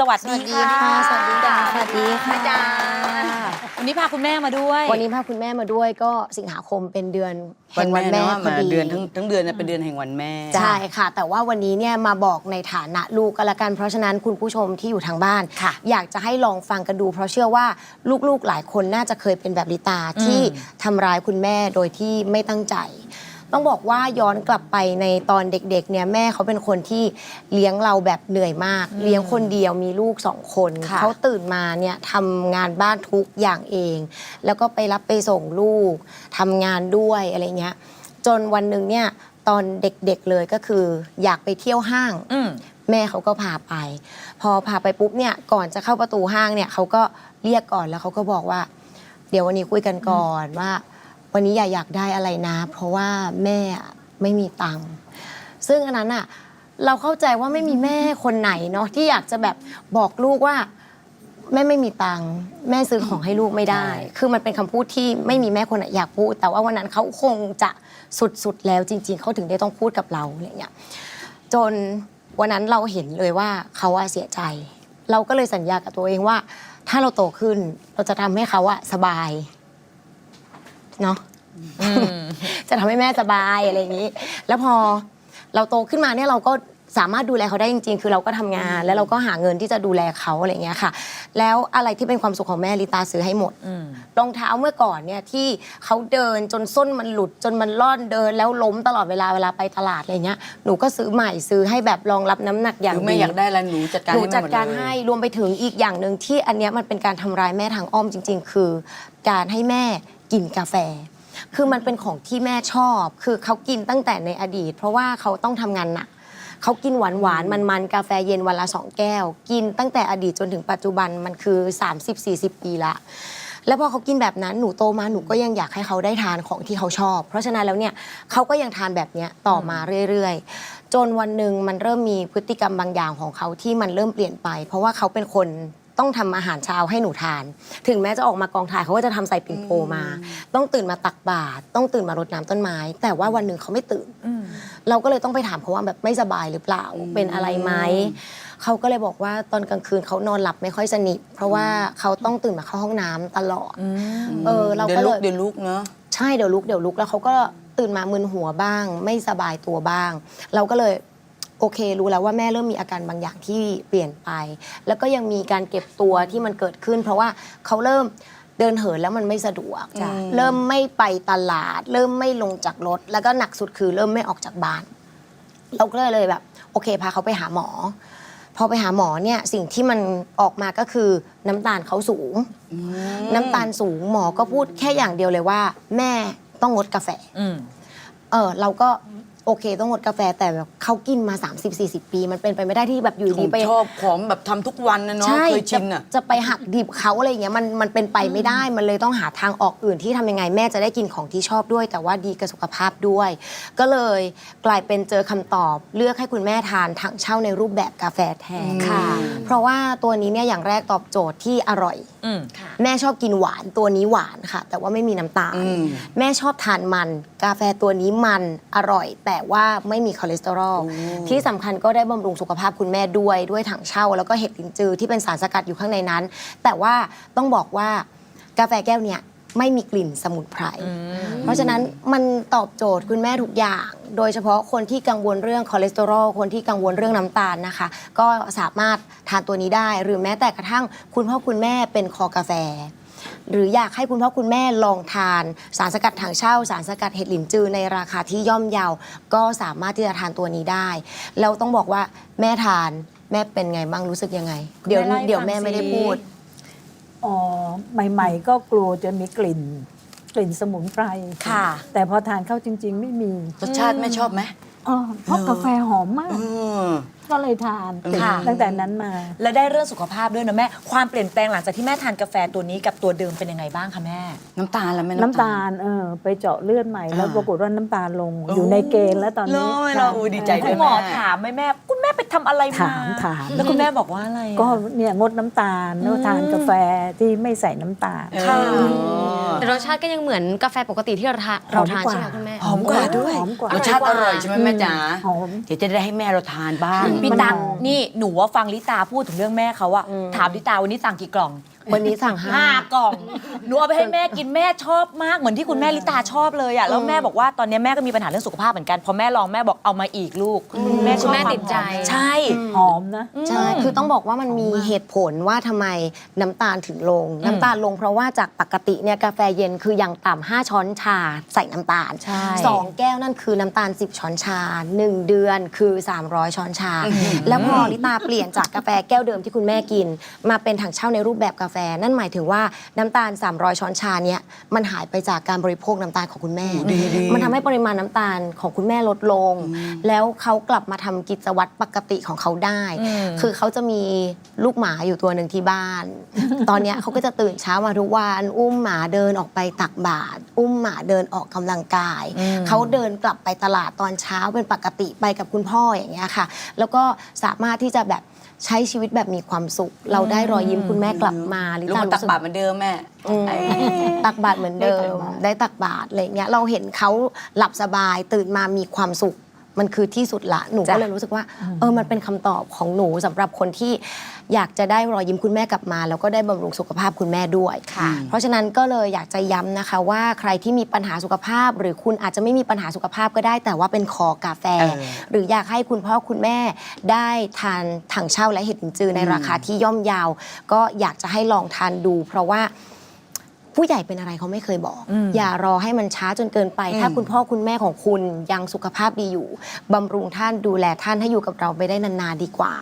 สวัสดีค่ะ สวัสดีค่ะ สวัสดีค่ะอาจารย์วันนี้พาคุณแม่มาด้วย วันนี้พาคุณแม่มาด้วยก็สิงหาคมเป็นเดือนแห่งวันแม่เนอะพอมาดีเดือนทั้งทั้งเดือนเนี่ยเป็นเดือนแห่งวันแม่ ใช่ค่ะ แต่ว่าวันนี้เนี่ยมาบอกในฐานะลูกก็แล้วกัน เพราะฉะนั้นคุณผู้ชมที่อยู่ทางบ้านค่ะอยากจะให้ลองฟังกันดู เพราะเชื่อว่าลูกๆหลายคนน่าจะเคยเป็นแบบลิตาที่ทำร้ายคุณแม่โดยที่ไม่ตั้งใจ ต้องบอกว่าย้อนกลับไปในตอนเด็กๆเนี่ยแม่เขาเป็นคนที่เลี้ยงเราแบบเหนื่อยมาก เลี้ยงคนเดียวมีลูกสองคนค่ะ เขาตื่นมาเนี่ยทำงานบ้านทุกอย่างเอง แล้วก็ไปรับไปส่งลูกทำงานด้วยอะไรเงี้ย จนวันหนึ่งเนี่ยตอนเด็กๆเลยก็คืออยากไปเที่ยวห้าง อืม แม่เขาก็พาไป พอพาไปปุ๊บเนี่ยก่อนจะเข้าประตูห้างเนี่ยเขาก็เรียกก่อนแล้วเขาก็บอกว่า เดี๋ยววันนี้คุยกันก่อนว่า วันนี้อย่าอยากได้อะไรนะ เพราะว่าแม่ไม่มีตังค์ซึ่งอันนั้นอะเราเข้าใจว่าไม่มีแม่คนไหนเนาะที่อยากจะแบบบอกลูกว่า แม่ไม่มีตังค์แม่ซื้อของให้ลูกไม่ได้ใช่คือมันเป็นคำพูดที่ไม่มีแม่คนไหนอยากพูด แต่ว่าวันนั้นเขาคงจะสุดๆแล้วจริง ๆเขาถึงได้ต้องพูดกับเราอะไรเงี้ยจนวันนั้นเราเห็นเลยว่าเขาอะเสียใจ เราก็เลยสัญญากับตัวเองว่า ถ้าเราโตขึ้นเราจะทำให้เขาอะสบาย เนาะอืมจะทำให้แม่สบายอะไรอย่างนี้ แล้วพอเราโตขึ้นมาเนี่ยเราก็สามารถดูแลเขาได้จริงๆ คือเราก็ทำงาน แล้วเราก็หาเงินที่จะดูแลเขาอะไรอย่างเงี้ยค่ะ แล้วอะไรที่เป็นความสุขของแม่ลิตาซื้อให้หมดอืมรองเท้าเมื่อก่อนเนี่ยที่เขาเดินจนส้นมันหลุดจนมันล่อนเดิน แล้วล้มตลอดเวลาเวลาไปตลาดอะไรเงี้ยหนูก็ซื้อใหม่ซื้อให้แบบรองรับน้ำหนักอย่างคือแม่ดีอยากได้อะไรหนูจัดการหนูให้แม่จัดมดการเลยให้รวมไปถึงอีกอย่างหนึ่งที่อันเนี้ยมันเป็นการทำร้ายแม่ทางอ้อมจริง ๆ คือ การให้แม่ กินกาแฟ คือมันเป็นของที่แม่ชอบ คือเขากินตั้งแต่ในอดีต เพราะว่าเขาต้องทำงานหนักเขากินหวานหวานมันมันๆกาแฟเย็นวันละสองแก้ว กินตั้งแต่อดีตจนถึงปัจจุบันมันคือ 30-40 ปีละ แล้วพอเขากินแบบนั้นหนูโตมาหนูก็ยังอยากให้เขาได้ทานของที่เขาชอบ เพราะฉะนั้นแล้วเนี่ยเขาก็ยังทานแบบเนี้ยต่อมาเรื่อยๆ จนวันหนึ่งมันเริ่มมีพฤติกรรมบางอย่างของเขาที่มันเริ่มเปลี่ยนไป เพราะว่าเขาเป็นคน ต้องทำอาหารเช้าให้หนูทาน ถึงแม้จะออกมากองถ่ายเขาก็จะทำใส่ปิ่นโตมา ต้องตื่นมาตักบาตรต้องตื่นมารดน้ำต้นไม้ แต่ว่าวันหนึ่งเขาไม่ตื่นอืมเราก็เลยต้องไปถามเขาว่าแบบไม่สบายหรือเปล่าเป็นอะไรไหมเขาก็เลยบอกว่าตอนกลางคืนเขานอนหลับไม่ค่อยสนิทเพราะว่าเขาต้องตื่นมาเข้าห้องน้ำตลอดอืมเออเราก็เดี๋ยวเลลุกยเดี๋ยวลุกเนาะใช่เดี๋ยวลุกเดี๋ยวลุกแล้วเขาก็ตื่นมามึนหัวบ้าง ไม่สบายตัวบ้าง เราก็เลย โอเค รู้แล้วว่าแม่เริ่มมีอาการบางอย่างที่เปลี่ยนไป แล้วก็ยังมีการเก็บตัวที่มันเกิดขึ้น เพราะว่าเขาเริ่มเดินเหินแล้วมันไม่สะดวกจ้ะเริ่มไม่ไปตลาด เริ่มไม่ลงจากรถ แล้วก็หนักสุดคือเริ่มไม่ออกจากบ้าน เราก็เลยแบบ โอเค พาเขาไปหาหมอ พอไปหาหมอเนี่ยสิ่งที่มันออกมาก็คือน้ำตาลเขาสูง น้ำตาลสูงหมอก็พูดแค่อย่างเดียวเลยว่า แม่ต้องงดกาแฟอืมเออเราก็ โอเค ต้องงดกาแฟแต่แบบเขากินมา 30-40 ปี มันเป็นไปไม่ได้ที่แบบอยู่ขอดีงไป ชอบของแบบทำทุกวันนะเนาะใช่เคยชินจะอะจะไปหักดิบเขาอะไรอย่างเงี้ยมันมันเป็นไปไม่ได้มันเลยต้องหาทางออกอื่นที่ทำยังไงแม่จะได้กินของที่ชอบด้วย แต่ว่าดีกับสุขภาพด้วย ก็เลยกลายเป็นเจอคำตอบเลือกให้คุณแม่ทานถังเช่าในรูปแบบกาแฟแทนค่ะ เพราะว่าตัวนี้เนี่ยอย่างแรกตอบโจทย์ที่อร่อย อืม แม่ชอบกินหวานตัวนี้หวานค่ะ แต่ว่าไม่มีน้ำตาล อืม แม่ชอบทานมัน กาแฟตัวนี้มันอร่อย แต่ว่าไม่มีคอเลสเตอรอลที่สำคัญก็ได้บำรุงสุขภาพคุณแม่ด้วยด้วยถังเช่า แล้วก็เห็ดลินจือที่เป็นสารสกัดอยู่ข้างในนั้น แต่ว่าต้องบอกว่ากาแฟแก้วเนี่ยไม่มีกลิ่นสมุนไพร เพราะฉะนั้นมันตอบโจทย์คุณแม่ทุกอย่าง โดยเฉพาะคนที่กังวลเรื่องคอเลสเตอรอล คนที่กังวลเรื่องน้ำตาลนะคะ ก็สามารถทานตัวนี้ได้ หรือแม้แต่กระทั่งคุณพ่อคุณแม่เป็นคอกาแฟ หรืออยากให้คุณพ่อคุณแม่ลองทาน สารสกัดถังเช่า สารสกัดเห็ดหลินจือในราคาที่ย่อมเยาก็สามารถที่จะทานตัวนี้ได้ แล้วต้องบอกว่าแม่ทานแม่เป็นไงบ้างรู้สึกยังไง เดี๋ยวแม่เล่าให้เดี๋ยวฟังแม่ไม่ได้สิ พูด อ๋อใหม่ ๆ ก็กลัวจะมีกลิ่น กลิ่นสมุนไพรค่ะ แต่พอทานเข้าจริง ๆ ไม่มี รสชาติแม่ชอบไหมอ๋อ เพราะกาแฟหอมมากอืมก็เลยทานติดค่ะ ตั้งแต่นั้นมา และได้เรื่องสุขภาพด้วยนะแม่ ความเปลี่ยนแปลงหลังจากที่แม่ทานกาแฟตัวนี้กับตัวเดิมเป็นยังไงบ้างคะแม่ น้ำตาลละแม่น้ำตาลเออไปเจาะเลือดใหม่แล้วอ่าปรากฏว่าน้ำตาลลง อยู่ในเกณฑ์แล้วตอนนี้เลยเหรออุ๊ยดีใจด้คุวยณหมอถามไหมแม่คุณแม่ ไปทำอะไรมาถามถามแล้วคุณแม่บอกว่าอะไรอะก็เนี่ยงดน้ำตาลแล้วทานกาแฟที่ไม่ใส่น้ำตาลค่ะเออแต่รสชาติก็ยังเหมือนกาแฟปกติที่เราทานเราทานใช่ไหมคุณแม่หอมกว่าด้วยหอมกว่ารสชาติอร่อยใช่ไหมแม่จ๋าหอมเดี๋ยวจะได้ให้แม่เราทานบ้างพี่มันตั๊กหอมนี่หนูว่าฟังลิตาพูดถึงเรื่องแม่เขาอะอืมถามลิตาวันนี้สั่งกี่กล่อง วันนี้สั่งห้า ห้ากล่อง หนูเอาไปให้แม่กินแม่ชอบมากเหมือนที่คุณแม่ลิตาชอบเลยอะแล้วแม่บอกว่าตอนนี้แม่ก็มีปัญหาเรื่องสุขภาพเหมือนกันพอแม่ลองแม่บอกเอามาอีกลูกแม่ชอบแม่ความติดใจหอมใช่หอมนะ ใช่ คือต้องบอกว่ามันมีเหตุผลว่าทำไมน้ำตาลถึงลง น้ำตาลลงเพราะว่าจากปกติเนี่ยกาแฟเย็นคืออย่างต่ำห้าช้อนชาใส่น้ำตาลใช่ สองแก้วนั่นคือน้ำตาล 10 ช้อนชา 1 เดือนคือ 300 ช้อนชา แล้วพอลิตาเปลี่ยนจากกาแฟแก้วเดิมที่คุณแม่กิน มาเป็นถังเช่าในรูปแบบกาแฟนั่นหมายถึงว่าน้ำตาล 300 ช้อนชาเนี้ยมันหายไปจากการบริโภคน้ำตาลของคุณแม่มันทำให้ปริมาณน้ำตาลของคุณแม่ลดลง แล้วเขากลับมาทำกิจวัตรปกติของเขาได้ อืม คือเขาจะมีลูกหมาอยู่ตัวหนึ่งที่บ้าน ตอนเนี้ยเขาก็จะตื่นเช้ามาทุกวันอุ้มหมาเดินออกไปตักบาตรอุ้มหมาเดินออกกำลังกายอืมเขาเดินกลับไปตลาดตอนเช้าเป็นปกติไปกับคุณพ่ออย่างเงี้ยค่ะ แล้วก็สามารถที่จะแบบใช้ชีวิตแบบมีความสุข เราได้รอยยิ้มคุณแม่กลับมาลิลูกต้ามาตักรู้สึกบาตรเหมือนเดิมแม่อืมตักบาตรเหมือนเดิมได้ตักบาตรอะไรเงี้ยเราเห็นเขาหลับสบายตื่นมามีความสุข มันคือที่สุดละหนูก็จ้ะเลยรู้สึกว่าเออมันเป็นคำตอบของหนูสำหรับคนที่อยากจะได้รอยยิ้มคุณแม่กลับมา แล้วก็ได้บำรุงสุขภาพคุณแม่ด้วยค่ะเพราะฉะนั้นก็เลยอยากจะย้ำนะคะว่าใครที่มีปัญหาสุขภาพ หรือคุณอาจจะไม่มีปัญหาสุขภาพก็ได้ แต่ว่าเป็นคอกาแฟเออหรืออยากให้คุณพ่อคุณแม่ได้ทานถังเช่าและเห็ดลินจือในราคาที่ย่อมยาว ก็อยากจะให้ลองทานดู เพราะว่า ผู้ใหญ่เป็นอะไรเขาไม่เคยบอกอืมอย่ารอให้มันช้าจนเกินไป ถ้าคุณพ่อคุณแม่ของคุณยังสุขภาพดีอยู่บำรุงท่านดูแลท่านให้อยู่กับเราไปได้นานๆดีกว่า